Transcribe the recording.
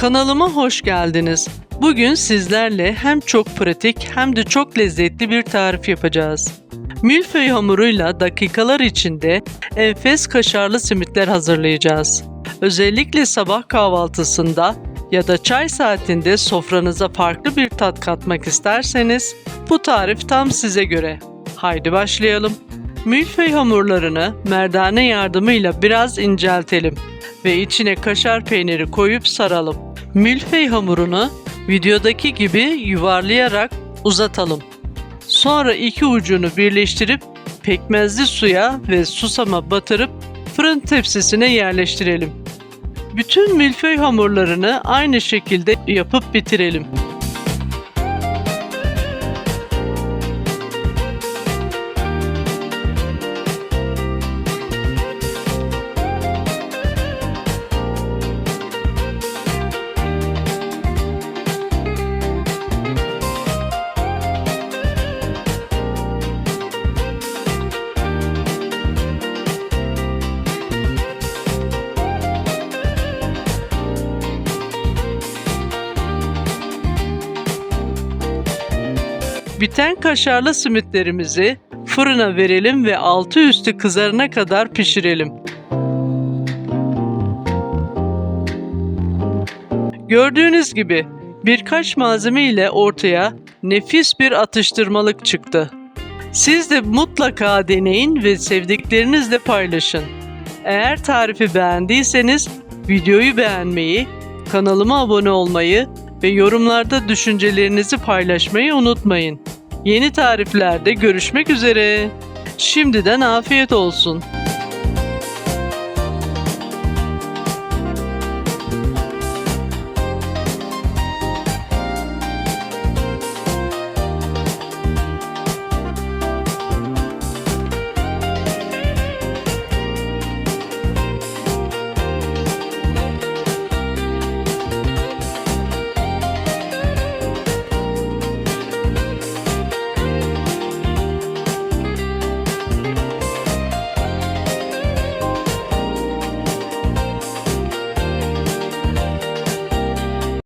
Kanalıma hoş geldiniz. Bugün sizlerle hem çok pratik hem de çok lezzetli bir tarif yapacağız. Milföy hamuruyla dakikalar içinde enfes kaşarlı simitler hazırlayacağız. Özellikle sabah kahvaltısında ya da çay saatinde sofranıza farklı bir tat katmak isterseniz bu tarif tam size göre. Haydi başlayalım. Milföy hamurlarını merdane yardımıyla biraz inceltelim ve içine kaşar peyniri koyup saralım. Milföy hamurunu videodaki gibi yuvarlayarak uzatalım. Sonra iki ucunu birleştirip pekmezli suya ve susama batırıp fırın tepsisine yerleştirelim. Bütün milföy hamurlarını aynı şekilde yapıp bitirelim. Biten kaşarlı simitlerimizi fırına verelim ve altı üstü kızarana kadar pişirelim. Gördüğünüz gibi birkaç malzeme ile ortaya nefis bir atıştırmalık çıktı. Siz de mutlaka deneyin ve sevdiklerinizle paylaşın. Eğer tarifi beğendiyseniz videoyu beğenmeyi, kanalıma abone olmayı ve yorumlarda düşüncelerinizi paylaşmayı unutmayın. Yeni tariflerde görüşmek üzere. Şimdiden afiyet olsun.